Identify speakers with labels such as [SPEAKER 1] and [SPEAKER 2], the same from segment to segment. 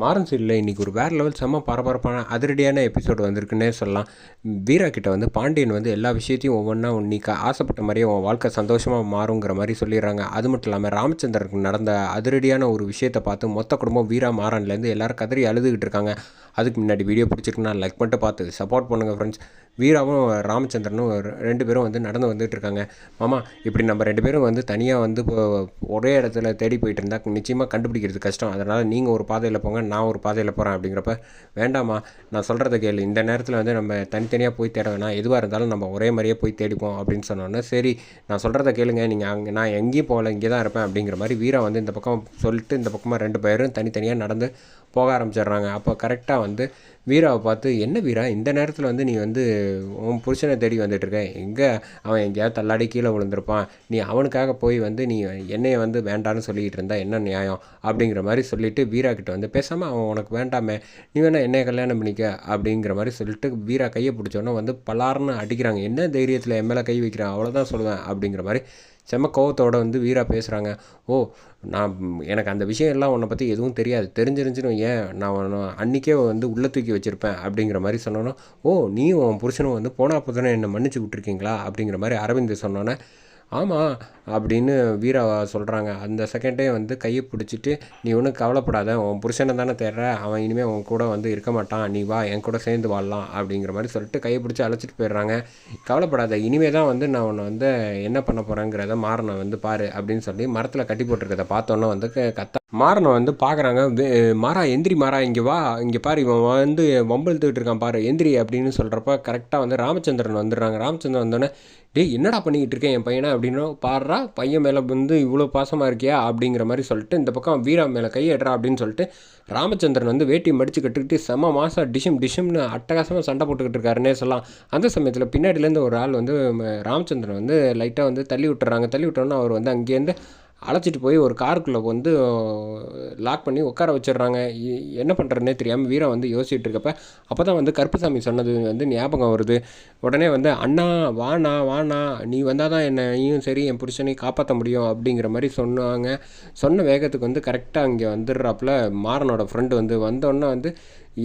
[SPEAKER 1] மாறன் சீரியலில் இன்றைக்கி ஒரு வேறு லெவல் செம்ம பரபரப்பான அதிரடியான எபிசோடு வந்திருக்குன்னே சொல்லலாம். வீரா கிட்ட வந்து பாண்டியன் வந்து எல்லா விஷயத்தையும் ஒவ்வொன்றா உன்னிக்க ஆசைப்பட்ட மாதிரியே உன் வாழ்க்கை சந்தோஷமாக மாறுங்கிற மாதிரி சொல்லிடுறாங்க. அது மட்டும் இல்லாமல் ராமச்சந்திரனுக்கு நடந்த அதிரடியான ஒரு விஷயத்தை பார்த்து மொத்த குடும்பம் வீரா மாறன்லேருந்து எல்லாரும் கதறி அழுதுகிட்டு இருக்காங்க. அதுக்கு முன்னாடி வீடியோ பிடிச்சிருக்குன்னா லைக் பண்ணிட்டு பார்த்து சப்போர்ட் பண்ணுங்கள் ஃப்ரெண்ட்ஸ் வீராவும் ராமச்சந்திரனும் ஒரு ரெண்டு பேரும் வந்து நடந்து வந்துட்டு இருக்காங்க. மாமா இப்படி நம்ம ரெண்டு பேரும் வந்து தனியாக வந்து இப்போ ஒரே இடத்துல தேடி போயிட்டு இருந்தால் நிச்சயமாக கண்டுபிடிக்கிறது கஷ்டம். அதனால் நீங்கள் ஒரு பாதையில் போங்க நான் ஒரு பாதையில் போகிறேன் அப்படிங்கிறப்ப வேண்டாமா நான் சொல்கிறத கேளு. இந்த நேரத்தில் வந்து நம்ம தனித்தனியாக போய் தேட வேணாம். எதுவாக இருந்தாலும் நம்ம ஒரே மாதிரியே போய் தேடிப்போம் அப்படின்னு சொன்னோன்னே சரி நான் சொல்கிறத கேளுங்க. நீங்கள் அங்கே நான் எங்கேயும் போகல இங்கே தான் இருப்பேன் அப்படிங்கிற மாதிரி வீரா வந்து இந்த பக்கம் சொல்லிட்டு இந்த பக்கமாக ரெண்டு பேரும் தனித்தனியாக நடந்து போக ஆரம்பிச்சிடுறாங்க. அப்போ கரெக்டாக வந்து வீராவை பார்த்து என்ன வீரா இந்த நேரத்தில் வந்து நீ வந்து உன் புருஷனை தேடி வந்துட்டுருக்க. எங்கே அவன் எங்கேயாவது தள்ளாடி கீழே விழுந்திருப்பான். நீ அவனுக்காக போய் வந்து நீ என்னையை வந்து வேண்டான்னு சொல்லிக்கிட்டு இருந்தா என்ன நியாயம்? அப்படிங்கிற மாதிரி சொல்லிவிட்டு வீரா கிட்ட வந்து பேசாமல் அவன் உனக்கு வேண்டாமே. நீ வேணா என்னைய கல்யாணம் பண்ணிக்க. அப்படிங்கிற மாதிரி சொல்லிட்டு வீரா கையை பிடிச்சோன்னே வந்து பலார்னு அடிக்கிறாங்க. என்ன தைரியத்தில் என் மேலே கை வைக்கிறான் அவ்வளோதான் சொல்லுவேன். அப்படிங்கிற மாதிரி செம்ம கோவத்தோடு வந்து வீரா பேசுகிறாங்க ஓ நான் எனக்கு அந்த விஷயம் எல்லாம் உன்னை பற்றி எதுவும் தெரியாது. தெரிஞ்சிருந்துச்சுன்னு ஏன் நான் அன்றைக்கே வந்து உள்ளே தூக்கி வச்சுருப்பேன் அப்படிங்கிற மாதிரி சொன்னோன்னா ஓ நீயும் உன் புருஷனும் வந்து போனா புதனை என்னை மன்னிச்சு விட்ருக்கீங்களா அப்படிங்கிற மாதிரி அரவிந்த் சொன்னோன்னே ஆமாம் அப்படின்னு வீரா சொல்கிறாங்க அந்த செகண்டே வந்து கையை பிடிச்சிட்டு நீ ஒன்றும் கவலைப்படாத உன் புருஷனை தானே தேடுற. அவன் இனிமேல் உன் கூட வந்து இருக்க மாட்டான். நீ வா என் கூட சேர்ந்து வாழலாம் அப்படிங்கிற மாதிரி சொல்லிட்டு கையை பிடிச்சி அழைச்சிட்டு போயிடுறாங்க. கவலைப்படாத இனிமே தான் வந்து நான் உன்னை வந்து என்ன பண்ண போகிறேங்கிறத மாறனை வந்து பாரு அப்படின்னு சொல்லி மரத்தில் கட்டி போட்டிருக்கிறத பார்த்தோன்னே வந்து க- கத்த மாறனை வந்து பார்க்குறாங்க மாறா எந்திரி மாறா இங்கே வா. இங்கே பாரு இவன் வந்து வம்பழுத்துக்கிட்டு இருக்கான் பாரு. எந்திரி அப்படின்னு சொல்கிறப்ப கரெக்டாக வந்து ராமச்சந்திரன் வந்துடுறாங்க. ராமச்சந்திரன் வந்தோடனே டேய் என்னடா பண்ணிக்கிட்டு இருக்கேன் என் பையனை? அப்படின்னு பாடுறா பையன் மேலே வந்து இவ்வளோ பாசமாக இருக்கியா? அப்படிங்கிற மாதிரி சொல்லிட்டு இந்த பக்கம் வீரா மேலே கையேடுறா அப்படின்னு சொல்லிட்டு ராமச்சந்திரன் வந்து வேட்டி மடித்து கட்டுக்கிட்டு செம மாதம் டிஷம் டிஷம்னு அட்டகாசமாக சண்டை போட்டுக்கிட்டு இருக்காருன்னே சொல்லலாம். அந்த சமயத்தில் பின்னாடிலேருந்து ஒரு ஆள் வந்து ராமச்சந்திரன் வந்து லைட்டாக வந்து தள்ளி விட்டுறாங்க. தள்ளி விட்டோன்னா அவர் வந்து அங்கேருந்து அழைச்சிட்டு போய் ஒரு காருக்குள்ளே வந்து லாக் பண்ணி உட்கார வச்சிடுறாங்க. என்ன பண்ணுறதுனே தெரியாமல் வீரா வந்து யோசிச்சுட்டு இருக்கப்ப அப்போ தான் வந்து கருப்புசாமி சொன்னது வந்து ஞாபகம் வருது. உடனே வந்து அண்ணா வாண்ணா வாண்ணா நீ வந்தால் தான் என்னையும் சரி என் புருஷனையும் காப்பாற்ற முடியும் அப்படிங்கிற மாதிரி சொன்னாங்க. சொன்ன வேகத்துக்கு வந்து கரெக்டாக இங்கே வந்துடுறாப்புல. மாறனோட ஃப்ரெண்டு வந்து வந்தோடனே வந்து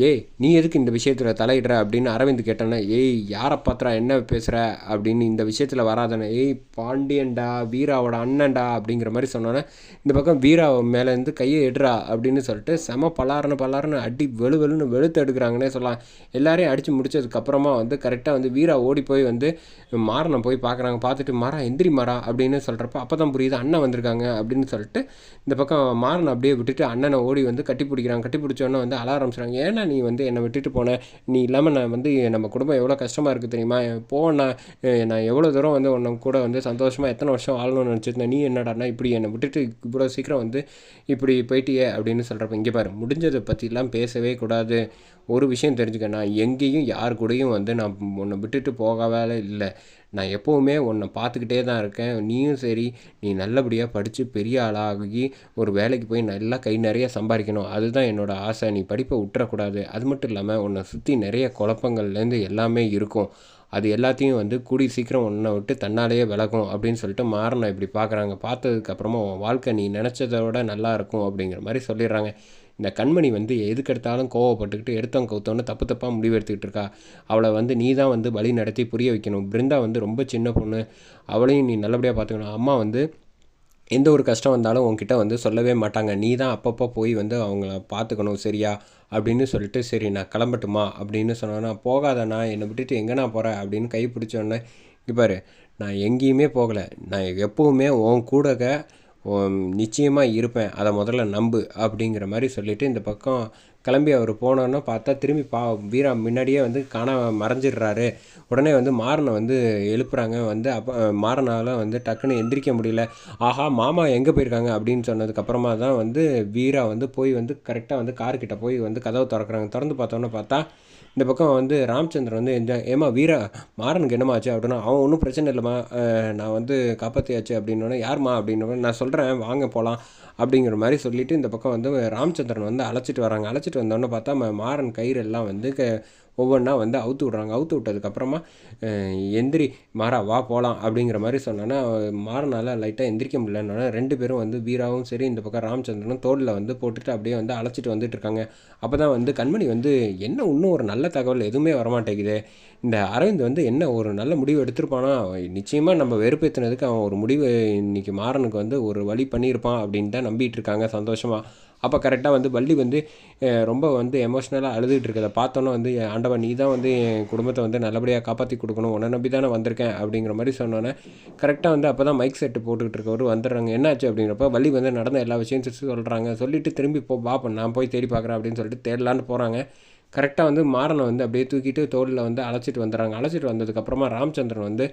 [SPEAKER 1] ஏய் நீ எதுக்கு இந்த விஷயத்தில் தலையிடுற அப்படின்னு அரவிந்த் கேட்டானே ஏய் யாரை பார்த்துறா என்ன பேசுகிற அப்படின்னு இந்த விஷயத்தில் வராதானே ஏய் பாண்டியன்டா வீராவோட அண்ணன்டா அப்படிங்கிற மாதிரி சொன்னோன்னே இந்த பக்கம் வீரா மேலேருந்து கையை எடுறா அப்படின்னு சொல்லிட்டு செம பலாருன்னு பலாருன்னு அடி வெளு வெளுன்னு வெளுத்து எடுக்கிறாங்கன்னே சொல்லலாம். எல்லாரையும் அடித்து முடிச்சதுக்கப்புறமா வந்து கரெக்டாக வந்து வீரா ஓடி போய் வந்து மாறனை போய் பார்க்குறாங்க. பார்த்துட்டு மாறா எந்திரி மாறா அப்படின்னு சொல்கிறப்ப அப்போ தான் புரியுது அண்ணன் வந்திருக்காங்க அப்படின்னு சொல்லிட்டு இந்த பக்கம் மாறனை அப்படியே விட்டுட்டு அண்ணனை ஓடி வந்து கட்டி பிடிக்கிறாங்க கட்டி பிடிச்சோன்னே வந்து அழ ஆரம்பிச்சிடுறாங்க ஏன்னா நீ வந்து என்னை விட்டுட்டு போன. நீ இல்லாமல் நான் வந்து நம்ம குடும்பம் எவ்வளோ கஷ்டமாக இருக்குது தெரியுமா? போவேண்ணா நான் எவ்வளோ தூரம் வந்து உன்னை கூட வந்து சந்தோஷமாக எத்தனை வருஷம் வாழணும்னு நினச்சிருந்தேன். நீ என்னடானா இப்படி என்னை விட்டுட்டு இவ்வளோ சீக்கிரம் வந்து இப்படி போயிட்டியே அப்படின்னு சொல்கிறப்ப இங்கே பாரு முடிஞ்சதை பற்றிலாம் பேசவே கூடாது. ஒரு விஷயம் தெரிஞ்சுக்க நான் எங்கேயும் யார் கூடயும் வந்து நான் உன்னை விட்டுட்டு போகவே இல்லை. நான் எப்போவுமே உன்னை பார்த்துக்கிட்டே தான் இருக்கேன். நீயும் சரி நீ நல்லபடியாக படித்து பெரிய ஆளாகி ஒரு வேலைக்கு போய் நல்லா கை நிறைய சம்பாதிக்கணும். அதுதான் என்னோட ஆசை. நீ படிப்பை விட்டுறக்கூடாது. அது மட்டும் இல்லாமல் உன்னை சுற்றி நிறைய குழப்பங்கள்லேருந்து எல்லாமே இருக்கும். அது எல்லாத்தையும் வந்து கூடி சீக்கிரம் ஒன்றை விட்டு தன்னாலேயே விலகும் அப்படின்னு சொல்லிட்டு மாறனை இப்படி பார்க்குறாங்க. பார்த்ததுக்கப்புறமா உன் வாழ்க்கை நீ நினச்சதை விட நல்லா இருக்கும் அப்படிங்கிற மாதிரி சொல்லிடுறாங்க. இந்த கண்மணி வந்து எதுக்கெடுத்தாலும் கோவப்பட்டுக்கிட்டு எடுத்தவங்க கவுத்தோன்னு தப்பு தப்பாக முடிவு எடுத்துக்கிட்டு இருக்கா. அவளை வந்து நீ தான் வந்து வழி நடத்தி புரிய வைக்கணும். பிருந்தா வந்து ரொம்ப சின்ன பொண்ணு. அவளையும் நீ நல்லபடியாக பார்த்துக்கணும். அம்மா வந்து எந்த ஒரு கஷ்டம் வந்தாலும் உங்ககிட்ட வந்து சொல்லவே மாட்டாங்க. நீ தான் அப்பப்போ போய் வந்து அவங்கள பார்த்துக்கணும் சரியா? அப்படின்னு சொல்லிட்டு சரி நான் கிளம்பட்டுமா? அப்படின்னு சொன்னோன்னா போகாதண்ணா என்னை விட்டுட்டு எங்கே நான் போகிறேன் அப்படின்னு கை பிடிச்சோன்னே இங்கே பாரு நான் எங்கேயுமே போகலை. நான் எப்போவுமே உன் கூடக நிச்சயமாக இருப்பேன். அதை முதல்ல நம்பு அப்படிங்கிற மாதிரி சொல்லிவிட்டு இந்த பக்கம் கிளம்பி அவர் போனோன்னு பார்த்தா திரும்பி பா வீரா முன்னாடியே வந்து காணாமல் மறைஞ்சிடுறாரு. உடனே வந்து மாறனை வந்து எழுப்புறாங்க. வந்து அப்போ மாறனால வந்து டக்குன்னு எந்திரிக்க முடியல. ஆஹா மாமா எங்கே போயிருக்காங்க? அப்படின்னு சொன்னதுக்கப்புறமா தான் வந்து வீரா வந்து போய் வந்து கரெக்டாக வந்து கார்கிட்ட போய் வந்து கதவை திறக்கிறாங்க. திறந்து பார்த்தோன்னே பார்த்தா இந்த பக்கம் வந்து ராமச்சந்திரன் வந்து எந்த ஏமா வீரா மாறனுக்கு என்னம்மா ஆச்சு? அப்படின்னா அவன் ஒன்றும் பிரச்சனை இல்லைம்மா. நான் வந்து காப்பாற்றியாச்சு அப்படின்னோடனே யாரும்மா? அப்படின்னு நான் சொல்கிறேன் வாங்க போகலாம் அப்படிங்கிற மாதிரி சொல்லிவிட்டு இந்த பக்கம் வந்து ராமச்சந்திரன் வந்து அழைச்சிட்டு வராங்க. அழைச்சிட்டு எடுத்துகிட்டு வந்தோன்னே பார்த்தா ம மாறன் கயிறு எல்லாம் வந்து க ஒவ்வொன்றா வந்து அவுத்து விட்றாங்க. அவுத்து விட்டதுக்கப்புறமா எந்திரி மாறா வா போகலாம் அப்படிங்கிற மாதிரி சொன்னோன்னா மாறனால் லைட்டாக எந்திரிக்க முடியலன்னா ரெண்டு பேரும் வந்து வீராவும் சரி இந்த பக்கம் ராமச்சந்திரனும் தோளில் வந்து போட்டுட்டு அப்படியே வந்து அழைச்சிட்டு வந்துட்டு இருக்காங்க. அப்போ தான் வந்து கண்மணி வந்து என்ன இன்னும் ஒரு நல்ல தகவல் எதுவுமே வரமாட்டேங்குது. இந்த அரவிந்த் வந்து என்ன ஒரு நல்ல முடிவு எடுத்திருப்பானா? நிச்சயமாக நம்ம வெறுப்பேற்றினதுக்கு அவன் ஒரு முடிவு இன்றைக்கி மாறனுக்கு வந்து ஒரு வழி பண்ணியிருப்பான் அப்படின்னு தான் நம்பிட்டு இருக்காங்க சந்தோஷமாக அப்போ கரெக்டாக வந்து வள்ளி வந்து ரொம்ப வந்து எமோஷ்னலாக அழுதுகிட்டு இருக்கதை பார்த்தோன்னே வந்து ஆண்டவன் நீ தான் வந்து என் குடும்பத்தை வந்து நல்லபடியாக காப்பாற்றி கொடுக்கணும். உன்னை நம்பி தானே வந்திருக்கேன். அப்படிங்கிற மாதிரி சொன்னோன்னே கரெக்டாக வந்து அப்போ தான் மைக் செட்டு போட்டுக்கிட்டு இருக்கவர் வந்துடுறாங்க. என்னாச்சு அப்படிங்கிறப்ப வள்ளி வந்து நடந்த எல்லா விஷயம் சொல்கிறாங்க சொல்லிவிட்டு திரும்பி போ பாப்பன் நான் போய் தேடி பார்க்குறேன் அப்படின்னு சொல்லிட்டு தேடலான்னு போகிறாங்க கரெக்டாக வந்து மாறனை வந்து அப்படியே தூக்கிட்டு தோளில் வந்து அழைச்சிட்டு வந்துடுறாங்க. அழைச்சிட்டு வந்ததுக்கப்புறமா ராமச்சந்திரன் வந்து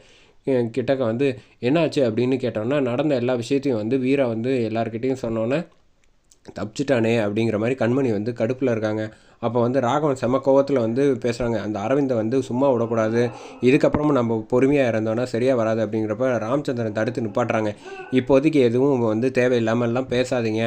[SPEAKER 1] கிட்டக்க வந்து என்னாச்சு? அப்படின்னு கேட்டோன்னா நடந்த எல்லா விஷயத்தையும் வந்து வீரா வந்து எல்லாருக்கிட்டேயும் சொன்னோன்னே தப்பிச்சிட்டானே அப்படிங்கிற மாதிரி கண்மணி வந்து கடுப்பில் இருக்காங்க. அப்போ வந்து ராகவன் செம கோவத்தில் வந்து பேசுகிறாங்க அந்த அரவிந்தை வந்து சும்மா விடக்கூடாது. இதுக்கப்புறமும் நம்ம பொறுமையாக இருந்தோன்னா சரியாக வராது அப்படிங்கிறப்ப ராமச்சந்திரன் தடுத்து நிப்பாட்டுறாங்க. இப்போதைக்கு எதுவும் வந்து தேவையில்லாமல்லாம் பேசாதீங்க.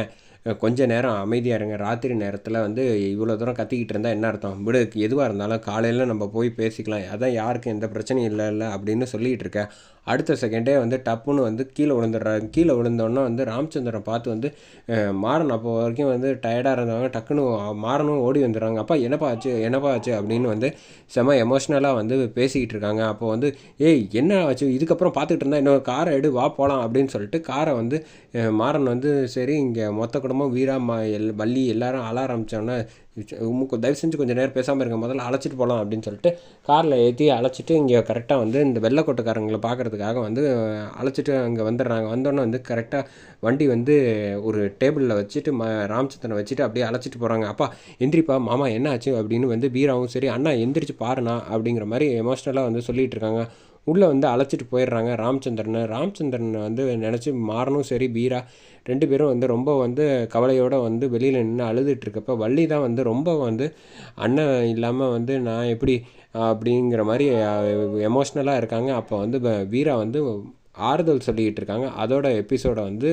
[SPEAKER 1] கொஞ்ச நேரம் அமைதியாக இருங்க. ராத்திரி நேரத்தில் வந்து இவ்வளோ தூரம் கத்திக்கிட்டு இருந்தால் என்ன அர்த்தம்? விடு எதுவாக இருந்தாலும் காலையில் நம்ம போய் பேசிக்கலாம். அதான் யாருக்கும் எந்த பிரச்சனையும் இல்லை இல்லை அப்படின்னு சொல்லிகிட்டு இருக்கேன் அடுத்த செகண்டே வந்து டப்புன்னு வந்து கீழே விழுந்துடுறாங்க. கீழே விழுந்தோன்னே வந்து ராமச்சந்திரன் பார்த்து வந்து மாறன் அப்போ வரைக்கும் வந்து டயர்டாக இருந்தவங்க டக்குன்னு மாறனும் ஓடி வந்துடுறாங்க. அப்பா என்னப்பா ஆச்சு? என்னப்பா ஆச்சு? அப்படின்னு வந்து செம எமோஷ்னலாக வந்து பேசிக்கிட்டு இருக்காங்க. அப்போ வந்து ஏய் என்ன ஆச்சு? இதுக்கப்புறம் பார்த்துக்கிட்டு இருந்தால் இன்னொரு காரை எடு வா போகலாம் அப்படின்னு சொல்லிட்டு காரை வந்து மாறன் வந்து சரி இங்கே மொத்த குடும்பம் வீரா வீராம்மா எல் வள்ளி எல்லாரும் அழ ஆரம்பித்தோன்னே தயவு செஞ்சு கொஞ்சம் நேரம் பேசாமல் இருக்க முதல்ல அழைச்சிட்டு போகலாம் அப்படின்னு சொல்லிட்டு காரில் ஏற்றி அழைச்சிட்டு இங்கே கரெக்டாக வந்து இந்த வெள்ளைக்கோட்டைக்காரங்களை பார்க்கறதுக்காக வந்து அழைச்சிட்டு அங்கே வந்துடுறாங்க. வந்தோடனே வந்து கரெக்டாக வண்டி வந்து ஒரு டேபிளில் வச்சுட்டு ம ராமச்சந்திரனை வச்சுட்டு அப்படியே அழைச்சிட்டு போகிறாங்க அப்பா எந்திரிப்பா மாமா என்ன ஆச்சு? அப்படின்னு வந்து வீராவும் சரி அண்ணா எந்திரிச்சு பாருண்ணா அப்படிங்கிற மாதிரி எமோஷ்னலாக வந்து சொல்லிகிட்டு இருக்காங்க. உள்ளே வந்து அழைச்சிட்டு போயிடுறாங்க ராமச்சந்திரனை ராமச்சந்திரனை வந்து நினச்சி மாறனும் சரி பீரா ரெண்டு பேரும் வந்து ரொம்ப வந்து கவலையோடு வந்து வெளியில் நின்று அழுதுட்டு வள்ளி தான் வந்து ரொம்ப வந்து அண்ணன் இல்லாமல் வந்து நான் எப்படி அப்படிங்கிற மாதிரி எமோஷ்னலாக இருக்காங்க. அப்போ வந்து ப- வீரா வந்து ஆறுதல் சொல்லிக்கிட்டு இருக்காங்க. அதோட எபிசோடை வந்து